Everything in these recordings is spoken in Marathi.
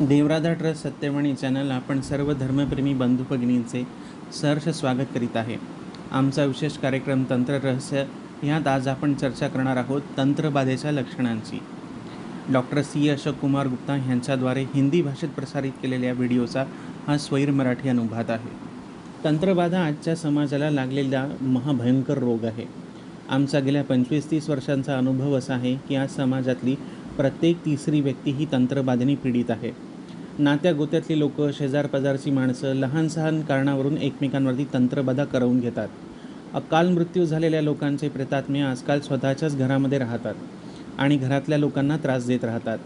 देवराधा ट्रस्ट सत्यवाणी चॅनल आपण सर्व धर्मप्रेमी बंधू भगिनींचे सहर्ष स्वागत करीत आहे. आमचा विशेष कार्यक्रम तंत्र रहस्य ह्यात आज आपण चर्चा करणार आहोत तंत्रबाधेच्या लक्षणांची. Doctor C. अशोक कुमार गुप्ता यांच्याद्वारे हिंदी भाषेत प्रसारित केलेल्या व्हिडिओचा हा स्वैर मराठी अनुवाद आहे. तंत्रबाधा आजच्या समाजाला लागलेला महाभयंकर रोग आहे. आमचा गेल्या पंचवीस तीस वर्षांचा अनुभव असा आहे की आज समाजातली प्रत्येक तिसरी व्यक्ती ही तंत्रबाधेने पीडित आहे. नात्या गोत्यातली लोक शेजारपाजारची माणसं लहान सहान कारणावरून एकमेकांवरती तंत्रबाधा करवून घेतात. अकाल मृत्यू झालेल्या लोकांचे प्रेतात्मे आजकाल स्वतःच्याच घरामध्ये राहतात आणि घरातल्या लोकांना त्रास देत राहतात.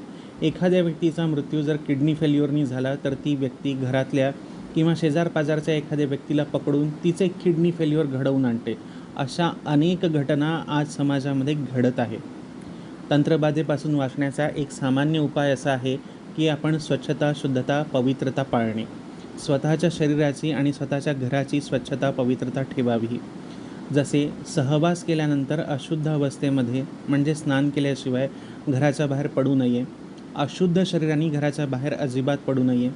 एखाद्या व्यक्तीचा मृत्यू जर किडनी फेल्युअरनी झाला तर ती व्यक्ती घरातल्या किंवा शेजारपाजारच्या एखाद्या व्यक्तीला पकडून तिचे किडनी फेल्युअर घडवून आणते. अशा अनेक घटना आज समाजामध्ये घडत आहे तंत्रबाधेपासून वाचण्याचा एक सामान्य उपाय असा आहे की आपण स्वच्छता शुद्धता पवित्रता पाळणे. स्वतःच्या शरीराची आणि स्वतःच्या घराची स्वच्छता पवित्रता ठेवावी. जसे सहवास केल्यानंतर अशुद्ध अवस्थेमध्ये म्हणजे स्नान केल्याशिवाय घराच्या बाहेर पडू नये. अशुद्ध शरीराने घराच्या बाहेर अजिबात पडू नये.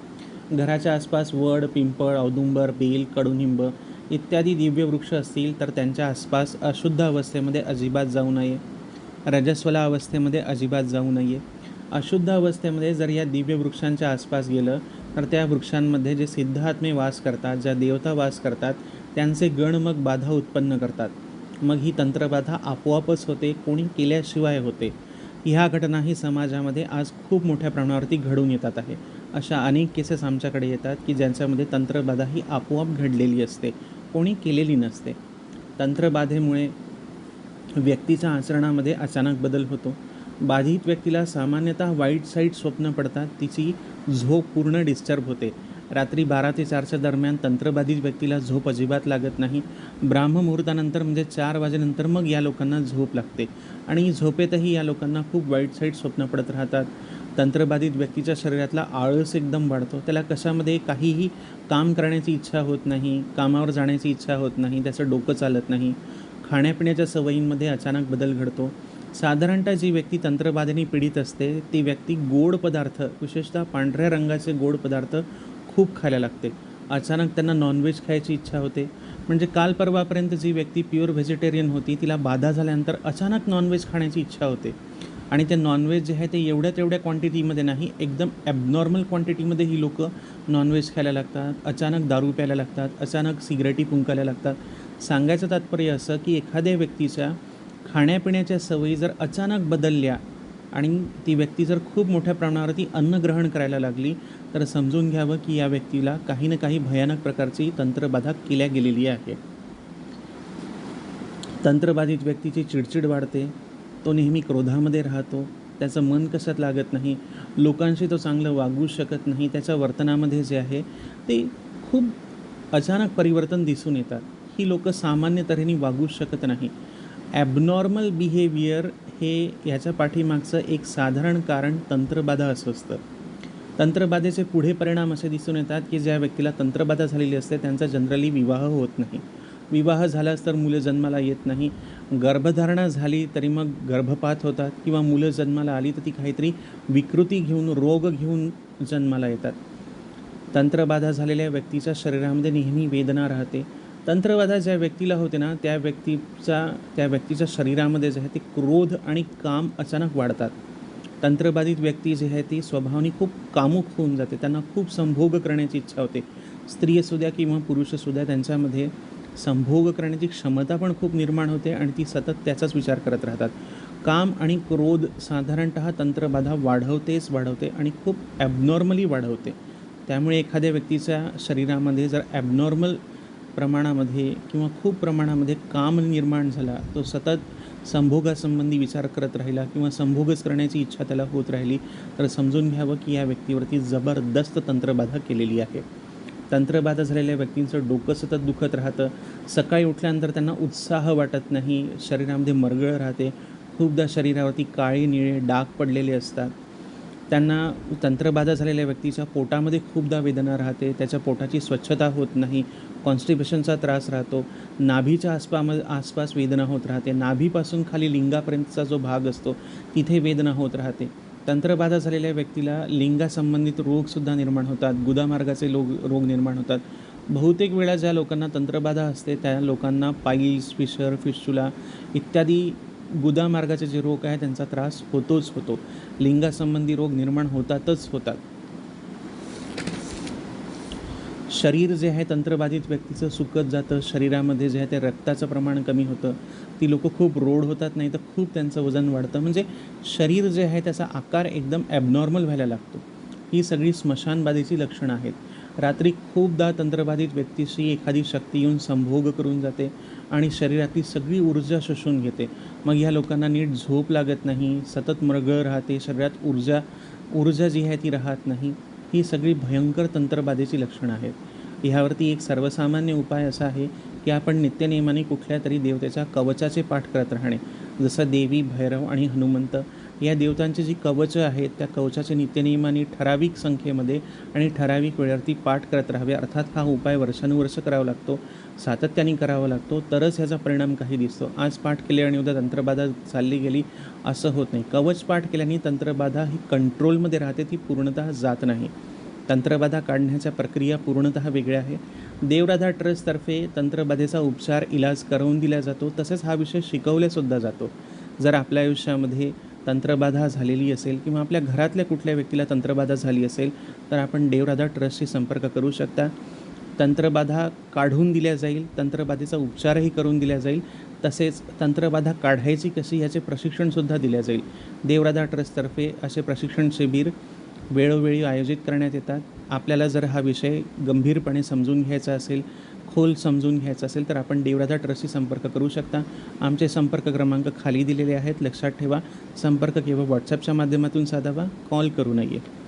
घराच्या आसपास वड पिंपळ औदुंबर बेल कडुनिंब इत्यादी दिव्य वृक्ष असतील तर त्यांच्या आसपास अशुद्ध अवस्थेमध्ये अजिबात जाऊ नये. रजस्वला अवस्थेमध्ये अजिबात जाऊ नये. अशुद्ध अवस्थेमध्ये जर या दिव्य वृक्षांच्या आसपास गेलं तर त्या वृक्षांमध्ये जे सिद्धात्मे वास करतात ज्या देवता वास करतात त्यांचे गण मग बाधा उत्पन्न करतात. मग ही तंत्रबाधा आपोआपच होते कोणी केल्याशिवाय होते. ह्या घटनाही समाजामध्ये आज खूप मोठ्या प्रमाणावरती घडून येतात आहे. अशा अनेक केसेस आमच्याकडे येतात की ज्यांच्यामध्ये तंत्रबाधा ही आपोआप घडलेली असते कोणी केलेली नसते. तंत्रबाधेमुळे व्यक्तीच्या आचरणामध्ये अचानक बदल होतो. बाधित व्यक्तीला सामान्यतः वाईट साईट स्वप्न पडतात तिची झोप पूर्ण डिस्टर्ब होते. रात्री बारा ते चारच्या दरम्यान तंत्रबाधित व्यक्तीला झोप अजिबात लागत नाही. ब्राह्ममुहूर्तानंतर म्हणजे चार वाजेनंतर मग या लोकांना झोप लागते आणि झोपेतही या लोकांना खूप वाईट साईट स्वप्न पडत राहतात. तंत्रबाधित व्यक्तीच्या शरीरातला आळस एकदम वाढतो. त्याला कशामध्ये काहीही काम करण्याची इच्छा होत नाही कामावर जाण्याची इच्छा होत नाही त्याचं डोकं चालत नाही. खाण्यापिण्याच्या सवयींमध्ये अचानक बदल घडतो. साधारणतः जी व्यक्ती तंत्रबाधेने पीडित असते ती व्यक्ती गोड पदार्थ विशेषतः पांढऱ्या रंगाचे गोड पदार्थ खूप खायला लागते. अचानक त्यांना नॉनव्हेज खायची इच्छा होते. म्हणजे काल परवापर्यंत जी व्यक्ती प्युअर व्हेजिटेरियन होती तिला बाधा झाल्यानंतर अचानक नॉनव्हेज खाण्याची इच्छा होते. आणि ते नॉनव्हेज जे आहे ते एवढ्या तेवढ्या क्वांटिटीमध्ये नाही एकदम ॲबनॉर्मल क्वांटिटीमध्ये ही लोकं नॉनव्हेज खायला लागतात. अचानक दारू प्यायला लागतात. अचानक सिगरेटी पुंकायला लागतात. सांगायचं तात्पर्य असं की एखाद्या व्यक्तीच्या खाण्यापिण्याच्या सवयी जर अचानक बदलल्या आणि ती व्यक्ती जर खूप मोठ्या प्रमाणावरती अन्न ग्रहण करायला लागली तर समजून घ्यावं की या व्यक्तीला काही ना काही भयानक प्रकारची तंत्रबाधा केल्या गेलेली आहे. तंत्रबाधित व्यक्तीची चिडचिड वाढते तो नेहमी क्रोधामध्ये राहतो त्याचं मन कशात लागत नाही लोकांशी तो चांगलं वागू शकत नाही त्याच्या वर्तनामध्ये जे आहे ते खूप अचानक परिवर्तन दिसून येतात. बाकी लोक सामान्य तऱ्हेने वागू शकत नाही. ॲबनॉर्मल बिहेवियर हे ह्याच्या पाठीमागचं एक साधारण कारण तंत्रबाधा असं असतं. तंत्रबाधेचे पुढे परिणाम असे दिसून येतात की ज्या व्यक्तीला तंत्रबाधा झालेली असते त्यांचा जनरली विवाह होत नाही. विवाह झालाच तर मुलं जन्माला येत नाही. गर्भधारणा झाली तरी मग गर्भपात होतात किंवा मुलं जन्माला आली तर ती काहीतरी विकृती घेऊन रोग घेऊन जन्माला येतात. तंत्रबाधा झालेल्या व्यक्तीच्या शरीरामध्ये नेहमी वेदना राहते. तंत्रबाधा ज्या व्यक्तीला होते ना त्या व्यक्तीचा त्या व्यक्तीच्या शरीरामध्ये जे आहे ते क्रोध आणि काम अचानक वाढतात. तंत्रबाधित व्यक्ती जी आहे ती स्वभावाने खूप कामुक होऊन जाते. त्यांना खूप संभोग करण्याची इच्छा होते. स्त्री असू द्या किंवा पुरुष असू द्या त्यांच्यामध्ये संभोग करण्याची क्षमता पण खूप निर्माण होते आणि ती सतत त्याचाच विचार करत राहतात. काम आणि क्रोध साधारणतः तंत्रबाधा वाढवतेच वाढवते आणि खूप ॲबनॉर्मली वाढवते. त्यामुळे एखाद्या व्यक्तीच्या शरीरामध्ये जर ॲबनॉर्मल प्रमाणामध्ये किंवा खूप प्रमाणामध्ये काम निर्माण झाला तो सतत संभोगासंबंधी विचार करत राहिला किंवा संभोगच करण्याची इच्छा त्याला होत राहिली तर समजून घ्यावं की या व्यक्तीवरती जबरदस्त तंत्रबाधा केलेली आहे. तंत्रबाधा झालेल्या व्यक्तींचं डोकं सतत दुखत राहतं. सकाळी उठल्यानंतर त्यांना उत्साह वाटत नाही शरीरामध्ये मरगळ राहते. खूपदा शरीरावरती काळे निळे डाग पडलेले असतात. त्यांना तंत्रबाधा झालेल्या व्यक्तीच्या पोटामध्ये खूपदा वेदना राहते त्याच्या पोटाची स्वच्छता होत नाही कॉन्स्टिपेशनचा त्रास राहतो नाभीच्या आसपाम आसपास वेदना होत राहते. नाभीपासून खाली लिंगापर्यंतचा जो भाग असतो तिथे वेदना होत राहते. तंत्रबाधा झालेल्या व्यक्तीला लिंगासंबंधित रोगसुद्धा निर्माण होतात. गुदामार्गाचे लोग रोग निर्माण होतात. बहुतेक वेळा ज्या लोकांना तंत्रबाधा असते त्या लोकांना पाईल्स फिशर फिशुला इत्यादी गुदामार्गाचे जे रोग आहे त्यांचा त्रास होतोच होतो. लिंगासंबंधी रोग निर्माण होतातच होतात. शरीर जे आहे तंत्रबाधित व्यक्तीचं सुकत जातं शरीरामध्ये जे आहे ते रक्ताचं प्रमाण कमी होतं. ती लोकं खूप रोड होतात नाही तर खूप त्यांचं वजन वाढतं. म्हणजे शरीर जे आहे त्याचा आकार एकदम ॲबनॉर्मल व्हायला लागतो. ही सगळी स्मशानबाधेची लक्षणं आहेत. रात्री खूपदा तंत्रबाधित व्यक्तीशी एखादी शक्ती येऊन संभोग करून जाते आणि शरीरातली सगळी ऊर्जा शोषून घेते. मग ह्या लोकांना नीट झोप लागत नाही सतत मृग राहते शरीरात ऊर्जा ऊर्जा जी आहे ती राहत नाही. ही सगळी भयंकर तंत्रबाधेची लक्षणं आहेत. ह्यावरती एक सर्वसामान्य उपाय असा आहे की आपण नित्यनियमाने कुठल्या तरी देवतेच्या कवचाचे पाठ करत राहणे. जसं देवी भैरव आणि हनुमंत या देवतांची जी कवचं आहेत त्या कवचाचे नित्यनियमाने ठराविक संख्येमध्ये आणि ठराविक वेळेवरती पाठ करत राहावे. अर्थात हा उपाय वर्षानुवर्ष करावा लागतो सातत्याने करावा लागतो तरच ह्याचा परिणाम काही दिसतो. आज पाठ केले आणि उद्या तंत्रबाधा चालली गेली असं होत नाही. कवच पाठ केल्याने तंत्रबाधा ही कंट्रोलमध्ये राहते ती पूर्णतः जात नाही. तंत्रबाधा काढण्याच्या प्रक्रिया पूर्णतः वेगळ्या आहे. देवराधा ट्रस्टतर्फे तंत्रबाधेचा उपचार इलाज करून दिला जातो तसेच हा विषय शिकवल्यासुद्धा जातो. जर आपल्या आयुष्यामध्ये तंत्रबाधा झालेली असेल किंवा आपल्या घरातल्या कुठल्या व्यक्तीला तंत्रबाधा झाली असेल तर आपण देवराधा ट्रस्टशी संपर्क करू शकता. तंत्रबाधा काढून दिल्या जाईल तंत्रबाधेचा उपचारही करून दिला जाईल तसेच तंत्रबाधा काढायची कशी याचे प्रशिक्षणसुद्धा दिल्या जाईल. देवराधा ट्रस्टतर्फे असे प्रशिक्षण शिबिर वेळोवेळी आयोजित करण्यात येतात. आपल्याला जर हा विषय गंभीरपणे समजून घ्यायचा असेल खोल समजून घ्यायचं असेल तर आपण देवराधा ट्रस्टशी संपर्क करू शकता. आमचे संपर्क क्रमांक खाली दिलेले आहेत. लक्षात ठेवा. संपर्क केवळ व्हॉट्सअपच्या माध्यमातून साधावा. कॉल करू नये.